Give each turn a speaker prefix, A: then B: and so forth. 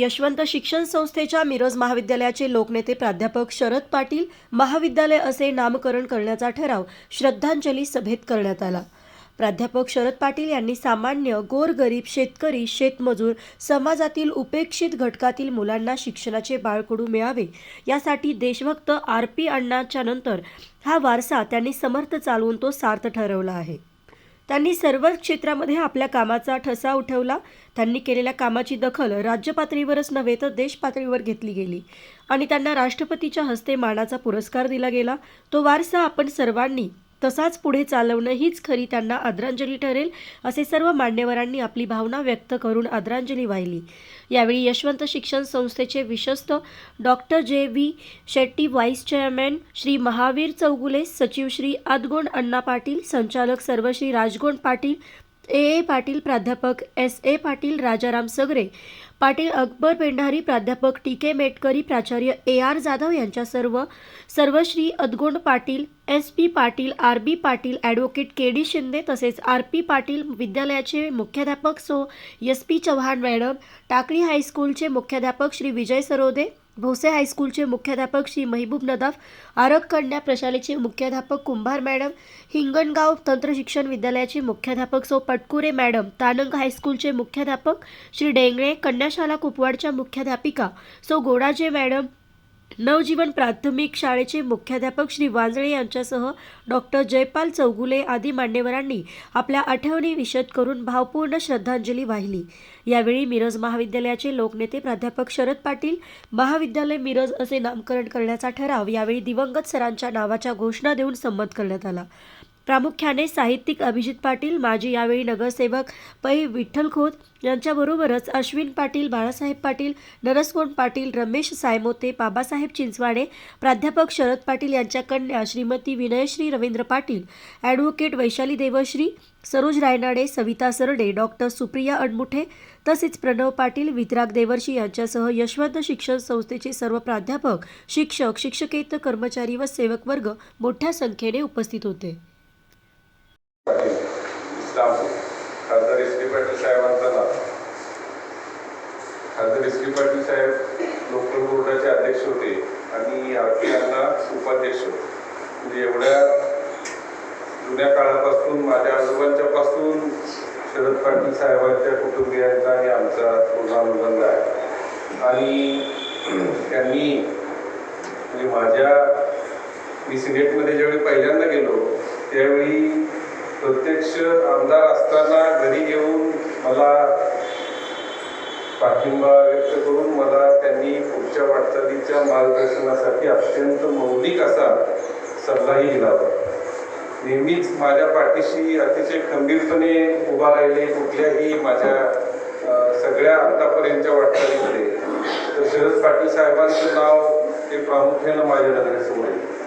A: यशवंत शिक्षण संस्थेच्या मिरज महाविद्यालयाचे लोकनेते प्राध्यापक शरद पाटील महाविद्यालय असे नामकरण करण्याचा ठराव श्रद्धांजली सभेत करण्यात आला. प्राध्यापक शरद पाटील यांनी सामान्य गोरगरीब शेतकरी शेतमजूर समाजातील उपेक्षित घटकातील मुलांना शिक्षणाचे बाळकडू मिळावे यासाठी देशभक्त आर पी अण्णांच्या नंतर हा वारसा त्यांनी समर्थ चालवून तो सार्थ ठरवला आहे. त्यांनी सर्व क्षेत्रामध्ये आपल्या कामाचा ठसा उठवला. त्यांनी केलेल्या कामाची दखल राज्य पातळीवरच नव्हे तर देश पातळीवर घेतली गेली. आणि त्यांना राष्ट्रपतीच्या हस्ते मानाचा पुरस्कार दिला गेला. तो वारसा आपण सर्वांनी तसाच पुढे चालवणं हीच खरी त्यांना आदरांजली ठरेल असे सर्व मान्यवरांनी आपली भावना व्यक्त करून आदरांजली वाहिली. यावेळी यशवंत शिक्षण संस्थेचे विश्वस्त doctor J. V. Shetty vice chairman Shri Mahavir Chougule सचिव श्री आदगोंड अण्णा पाटील संचालक सर्वश्री राजगोंड पाटील ए. ए. पाटील प्राध्यापक एस. ए. पाटील राजाराम सगरे पाटील अकबर पेंढारी प्राध्यापक टी. के. मेटकरी प्राचार्य ए. आर. जाधव यांच्या सर्व सर्वश्री Adgond Patil S. P. Patil R. B. Patil advocate K. D. Shinde तसेच आर. पी. पाटील विद्यालयाचे मुख्याध्यापक so S. P. Chavan madam Takali हायस्कूलचे मुख्याध्यापक श्री विजय सरोदे भोसे हायस्कूलचे मुख्याध्यापक श्री महबूब नदाफ आरग कन्या प्रशालेचे मुख्याध्यापक कुंभार मॅडम हिंगणगाव तंत्रशिक्षण विद्यालयाचे मुख्याध्यापक सो पटकुरे मॅडम तानंग हायस्कूलचे मुख्याध्यापक श्री डेंगळे कन्याशाला कुपवाडच्या मुख्याध्यापिका सो गोडाजे मॅडम नवजीवन प्राथमिक शाळेचे मुख्याध्यापक श्री वांजळे यांच्यासह डॉक्टर जयपाल चौगुले आदी मान्यवरांनी आपल्या आठवणी विशद करून भावपूर्ण श्रद्धांजली वाहिली. यावेळी मिरज महाविद्यालयाचे लोकनेते प्राध्यापक शरद पाटील महाविद्यालय मिरज असे नामकरण करण्याचा ठराव यावेळी दिवंगत सरांच्या नावाच्या घोषणा देऊन संमत करण्यात आला. प्रामुख्याने साहित्यिक अभिजित पाटील माजी यावेळी नगरसेवक पै. विठ्ठल खोत यांच्याबरोबरच अश्विन पाटील बाळासाहेब पाटील नरसकोण पाटील रमेश सायमोते बाबासाहेब चिंचवाडे प्राध्यापक शरद पाटील यांच्या कन्या श्रीमती विनयश्री रवींद्र पाटील ॲडव्होकेट वैशाली देवश्री सरोज रायनाडे सविता सरडे डॉक्टर सुप्रिया अडमुठे तसेच प्रणव पाटील वितराग देवर्षी यांच्यासह यशवंत शिक्षण संस्थेचे सर्व प्राध्यापक शिक्षक शिक्षकेतर कर्मचारी व सेवक वर्ग मोठ्या संख्येने उपस्थित होते.
B: पाटील इस्लामपूर. खासदार एस के पाटील साहेबांचा नाव. खासदार एस के पाटील साहेब लोकल बोर्डाचे अध्यक्ष होते आणि आर पी यांना उपाध्यक्ष होते. म्हणजे एवढ्या जुन्या काळापासून माझ्या आजोबांच्या पासून शरद पाटील साहेबांच्या कुटुंबियांचा आणि आमचा पूर्ण अनुबंध आहे. आणि त्यांनी म्हणजे माझ्या मी सिनेटमध्ये ज्यावेळी पहिल्यांदा गेलो त्यावेळी प्रत्यक्ष आमदार असताना घरी येऊन मला पाठिंबा व्यक्त करून मला त्यांनी पुढच्या वाटचालीच्या मार्गदर्शनासाठी अत्यंत मौलिक असा सल्लाही दिला होता. नेहमीच माझ्या पाठीशी अतिशय खंबीरपणे उभा राहिले कुठल्याही माझ्या सगळ्या आतापर्यंतच्या वाटचालीमध्ये. तर शरद पाटील साहेबांचं नाव ते प्रामुख्यानं माझ्या नजरेसमोर येईल